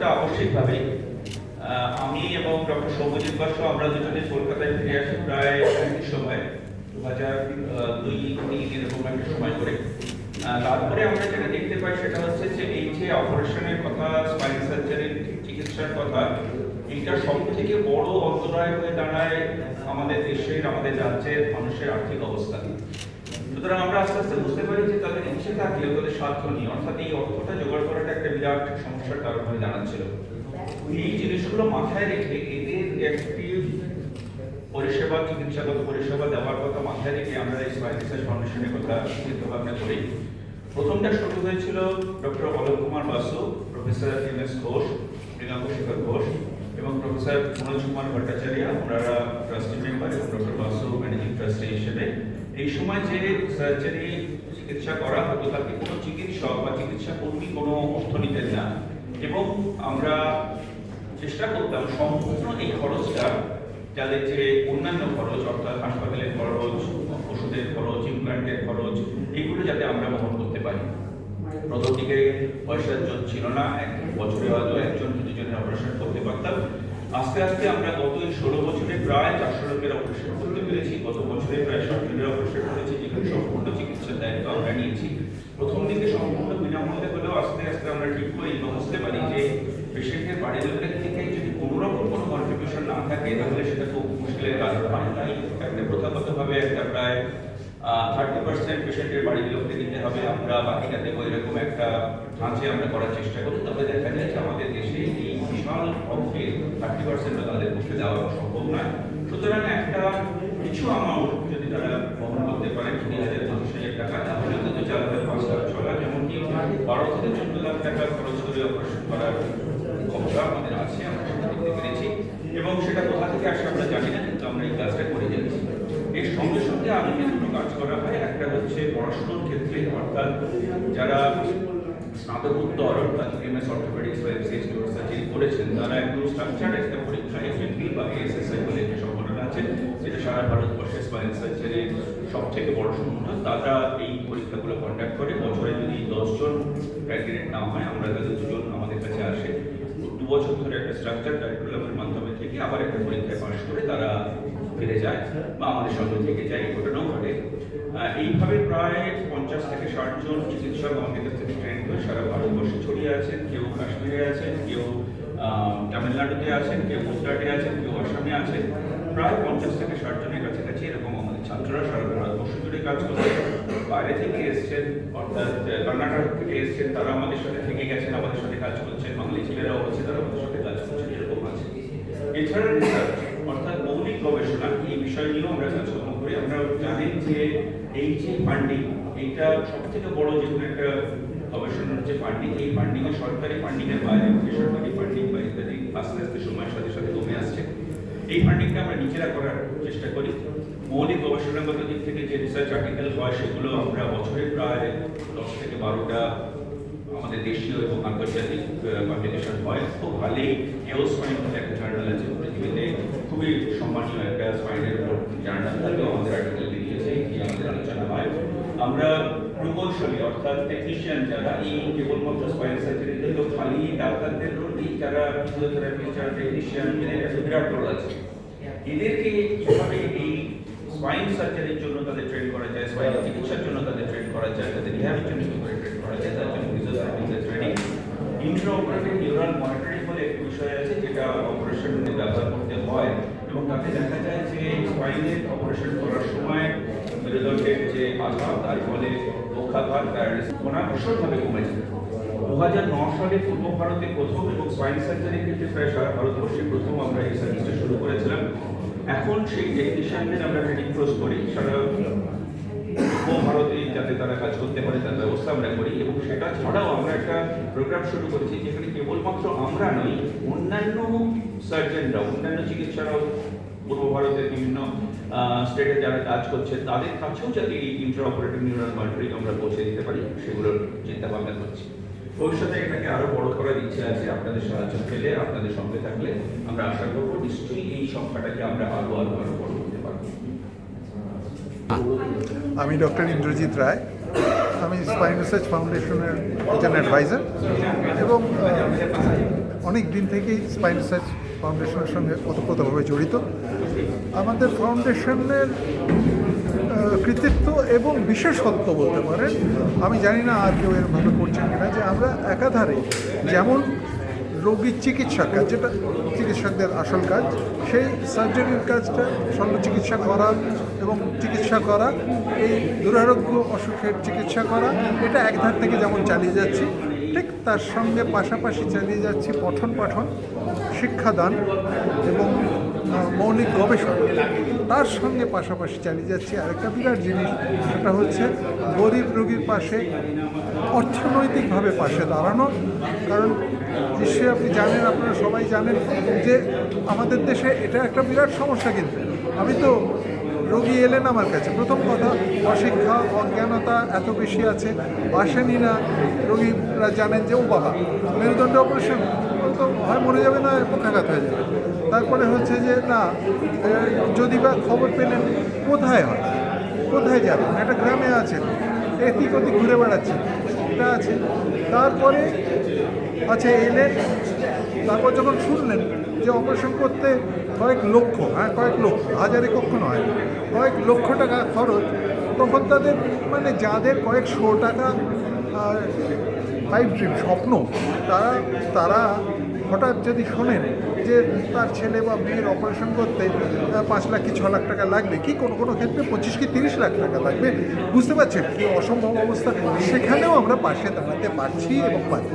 কিছুটা আবশ্যিকভাবে আহ, আমি এবং ডক্টর সৌম্যজিৎ বাসু আমরা দুজনে কলকাতায় ফিরে আসি প্রায় একই সময় দু হাজার দুই তিন এরকম একটা সময় করে তারপরে আমরা যেটা দেখতে পাই সেটা হচ্ছে যে এই যে অপারেশনের কথা স্পাইন সার্জারির চিকিৎসার কথা এটা সব থেকে বড় অন্তরায় হয়ে দাঁড়ায় আমাদের দেশের আমাদের রাজ্যের মানুষের আর্থিক অবস্থা। সুতরাং আমরা আস্তে আস্তে বুঝতে পারি যে তাদের ইচ্ছে থাকলেও তাদের নেই। অর্থাৎ এই অর্থটা জোগাড় করাটা একটা বিরাট সমস্যার কারণ হয়ে দাঁড়াচ্ছিল এই জিনিসগুলো মাথায় রেখে এদের একটি পরিষেবা চিকিৎসাগত পরিষেবা দেওয়ার কথা মাথায় রেখে আমরা এই ফাউন্ডেশনের কথা চিন্তা ভাবনা করি। প্রথমটা শুরু হয়েছিল doctor Alok Kumar Basu professor M S Ghosh Mriganka Shekhar Ghosh এবং প্রফেসর মনোজ কুমার ভট্টাচার্য। ওনারা ট্রাস্টি মেম্বার এবং ডক্টর বাসু ম্যানেজিং ট্রাস্টি হিসেবে এই সময় যে সার্জারি চিকিৎসা করা হতো, তাতে কোনো চিকিৎসক বা চিকিৎসা কর্মী কোনো অর্থ নিতেন না। এবং আমরা চেষ্টা করতাম সম্পূর্ণ এই খরচটা, যাদের যে অন্যান্য খরচ, অর্থাৎ হাসপাতালের খরচ, ওষুধের খরচ ইমপ্লান্টের খরচ, এগুলো যাতে আমরা বহন করতে পারি। প্রথম দিকে পয়সার জোর ছিল না, এক বছরে হয়তো একজন দুজনের অপারেশন আস্তে আস্তে আমরা গত ষোলো বছরে প্রায় চারশো লোকের অপারেশন করতে পেরেছি। গত বছরে প্রায় ষাট জনের অপারেশন করেছি, যেখানে সম্পূর্ণ চিকিৎসার দায়িত্ব আমরা নিয়েছি। প্রথম দিকে সম্পূর্ণ বিনামূল্যে হলেও আস্তে আস্তে আমরা ঠিক করি বুঝতে পারি যে পেশেন্টের বাড়ির লোকের থেকে যদি কোনো রকম কোনো কন্ট্রিবিউশন না থাকে, তাহলে সেটা খুব মুশকিলের কারণ হয় তাই একটা প্রথাগতভাবে একটা প্রায় থার্টি পার্সেন্ট পেশেন্টের বাড়ির লোককে দিতে হবে। আমরা বাকিটা দেবো এরকম একটা ধাঁচে আমরা করার চেষ্টা করি। তবে দেখা যায় আমাদের দেশে এই বিশাল অঙ্কে থার্টি পার্সেন্টও তাদের পক্ষে দেওয়া সম্ভব নয়। সুতরাং একটা কিছু অ্যামাউন্ট যদি তারা বহন করতে পারেন কুড়ি হাজার পঁচিশ হাজার টাকা, তাহলে অন্তত চার হাজার পাঁচ লাখ ছ লাখ, এমনকি বারো থেকে চোদ্দ লাখ টাকা খরচ করে অপারেশন করার ক্ষমতা আমাদের আছে, আমরা সেটা দেখতে পেরেছি। এবং সেটা কোথা থেকে আসে আমরা জানি না, কিন্তু আমরা এই কাজটা করে যাচ্ছি। এর সঙ্গে সঙ্গে দুটো কাজ করা হয়। একটা হচ্ছে পড়াশোনার ক্ষেত্রে, অর্থাৎ যারা স্নাতকোত্তর, অর্থাৎ এমএস অর্থোপেডিক্স বা এমসিএস সার্জারি করেছেন তারা একদম স্ট্রাকচার একটা পরীক্ষা এফএনপি বা এএসএসআই বলে একটা সংগঠন আছে যেটা সারা ভারতবর্ষে স্পাইন সার্জারির সব থেকে বড় সংগঠন তারা এই পরীক্ষাগুলো কন্ডাক্ট করে, বছরে যদি দশজন ক্যান্ডিডেট নাম হয়, আমরা তাদের দুজন আমাদের কাছে আসে। বছর ধরে একটা স্ট্রাকচার কারিকুলামের মাধ্যমে থেকে আবার একটা পরীক্ষায় পাশ করে তারা ফিরে যায় বা আমাদের সঙ্গে থেকে যায় ঘটনাও ঘটে এইভাবে প্রায় পঞ্চাশ থেকে ষাট জন চিকিৎসক আমাদের কাছ থেকে ট্রেন করে সারা ভারতবর্ষে ছড়িয়ে আছেন, কেউ কাশ্মীরে আছেন, কেউ তামিলনাড়ুতে আছেন, কেউ গুজরাটে আছেন, কেউ আসামে আছেন। প্রায় পঞ্চাশ থেকে ষাট জনের কাছাকাছি এরকম আমাদের ছাত্ররা সারা ভারতবর্ষ জুড়ে কাজ করছে। বাইরে থেকে এসছেন, অর্থাৎ কর্ণাটক থেকে এসছেন, তারা আমাদের সাথে থেকে গেছেন, আমাদের সাথে কাজ করছেন, বাঙালি ছেলেরাও আছে তারা আমাদের সাথে কাজ করছেন, এরকম আছে। এছাড়া রিসার্চ অর্থাৎ মৌলিক গবেষণা, এই বিষয় নিয়েও আমরা কাজকর্ম করি। আমরা জানি যে এই যে ফান্ডিং এইটা সব থেকে বড় যে কোনো একটা গবেষণার যে ফান্ডিং এই ফান্ডিং এর সরকারি ফান্ডিং এর বাইরে বেসরকারি ফান্ডিং বা ইত্যাদি আস্তে আস্তে সময়ের সাথে সাথে কমে আসছে। এই ফান্ডিংটা আমরা নিজেরা করার চেষ্টা করি। মৌলিক গবেষণাগত দিক থেকে যে রিসার্চ আর্টিকেল হয়, সেগুলো আমরা বছরে প্রায় দশ থেকে বারোটা আমাদের দেশীয় এবং আন্তর্জাতিক পাবলিকেশন হয়। খুব ভালোই এও স্পাইন বলে একটা জার্নাল আছে পৃথিবীতে। খুবই সম্মানীয় একটা স্পাইনের জার্নাল তাতেও আমাদের আর্টিকেল বেরিয়েছে এই আমাদের আলোচনা হয়। আমরা প্রকৌশলী, অর্থাৎ টেকনিশিয়ান যারা, এই কেবলমাত্র স্পাইন সার্জারিতে তো খালি ডাক্তারদের নেই যারা ফিজিওথেরাপি যারা টেকনিশিয়ান এদের একটা বিরাট আছে। এদেরকে কীভাবে এই স্পাইন সার্জারির জন্য তাদের ট্রেন করা যায় স্পাইন চিকিৎসার জন্য তাদের ট্রেন করা যায়, তাদের রিহ্যাবের জন্য কি করে ট্রেন করা যায়, তার জন্য ফিজিওথেরাপিস্টের ট্রেনিং ইন্ট্রাঅপারেটিভ নিউরাল মনিটরিং বলে একটি বিষয় আছে, যেটা অপারেশন ব্যবহার করতে হয়। এবং তাতে দেখা যায় যে স্পাইনের অপারেশন করার সময় মেরুদণ্ডের যে আঘাত, তার ফলে পক্ষাঘাত প্যারালিস অনাকর্ষণভাবে কমেছে দু হাজার ন সালে পূর্ব ভারতে প্রথম এবং স্পাইন সার্জারির ক্ষেত্রে প্রায় সারা ভারতবর্ষে প্রথম আমরা এই সার্ভিসটা শুরু করেছিলাম। এখন সেই টেকনিশিয়ানদের আমরা ট্রেনিং কোর্স করি। সারা ভারতে যাতে তারা কাজ করতে পারে, তার ব্যবস্থা আমরা করি। এবং সেটা ছাড়াও আমরা একটা প্রোগ্রাম শুরু করেছি, যেখানে কেবলমাত্র আমরা নই, অন্যান্য সার্জনরা অন্যান্য চিকিৎসারাও পূর্ব ভারতের বিভিন্ন স্টেটে যারা কাজ করছে, তাদের কাছেও যাতে এই ইন্টার অপারেটিভ নিউরাল মনিটরিং আমরা পৌঁছে দিতে পারি, সেগুলোর চিন্তা ভাবনা করছি। ভবিষ্যতে এটাকে আরও বড় করার ইচ্ছে আছে আপনাদের সাহায্য পেলে, আপনাদের সঙ্গে থাকলে আমরা আশা করব নিশ্চয়ই এই সংখ্যাটাকে আমরা আরও আরও আরও বড় করতে পারব। আমি ডক্টর ইন্দ্রজিৎ রায়, আমি স্পাইন রিসার্চ ফাউন্ডেশনের একজন অ্যাডভাইজার এবং অনেক দিন থেকেই স্পাইনোসাইজ ফাউন্ডেশনের সঙ্গে ওতপ্রোতভাবে জড়িত। আমাদের ফাউন্ডেশনের কৃতিত্ব এবং বিশেষত্ব বলতে পারেন, আমি জানি না আর কেউ এরভাবে করছেন কিনা, যে আমরা একাধারে যেমন রোগীর চিকিৎসার কাজ, যেটা চিকিৎসকদের আসল কাজ, সেই সার্জারির কাজটা শল্য চিকিৎসা করা এবং চিকিৎসা করা, এই দুরারোগ্য অসুখের চিকিৎসা করা, এটা এক ধার থেকে যেমন চালিয়ে যাচ্ছি ঠিক তার সঙ্গে পাশাপাশি চালিয়ে যাচ্ছি পঠন পাঠন, শিক্ষাদান এবং মৌলিক গবেষণা। তার সঙ্গে পাশাপাশি চালিয়ে যাচ্ছি আরেকটা বিরাট জিনিস, সেটা হচ্ছে গরিব রোগীর পাশে অর্থনৈতিকভাবে পাশে দাঁড়ানো। কারণ, নিশ্চয়ই আপনি জানেন, আপনারা সবাই জানেন যে আমাদের দেশে এটা একটা বিরাট সমস্যা কিন্তু। আমি তো রোগী এলেন আমার কাছে। প্রথম কথা, অশিক্ষা, অজ্ঞানতা এত বেশি আছে আসেনি না। রোগীরা জানেন যে ও বাবা। মেরুদণ্ড অপারেশন তো হয় মরে যাবে না পক্ষাঘাত হয়ে যাবে। তারপরে হচ্ছে যে, না যদি বা খবর পেলেন, কোথায় হয়? কোথায় যাবেন একটা গ্রামে আছেন এদিক ওদিক ঘুরে বেড়াচ্ছেন এটা আছে। তারপরে আচ্ছা এলেন, তারপর যখন শুনলেন যে অপারেশন করতে কয়েক লক্ষ হ্যাঁ কয়েক লক্ষ, হাজারে কক্ষ নয়, কয়েক লক্ষ টাকা খরচ। তখন তাদের মানে যাদের কয়েকশো টাকা পাইপ ড্রিম স্বপ্ন, তারা তারা হঠাৎ যদি শোনেন যে তার ছেলে বা মেয়ের অপারেশন করতে পাঁচ লাখ কি ছ লাখ টাকা লাগবে, কি কোনো কোনো ক্ষেত্রে পঁচিশ কি তিরিশ লাখ টাকা লাগবে, বুঝতে পারছেন কি অসম্ভব অবস্থা। সেখানেও আমরা পাশে দাঁড়াতে পারছি এবং পারি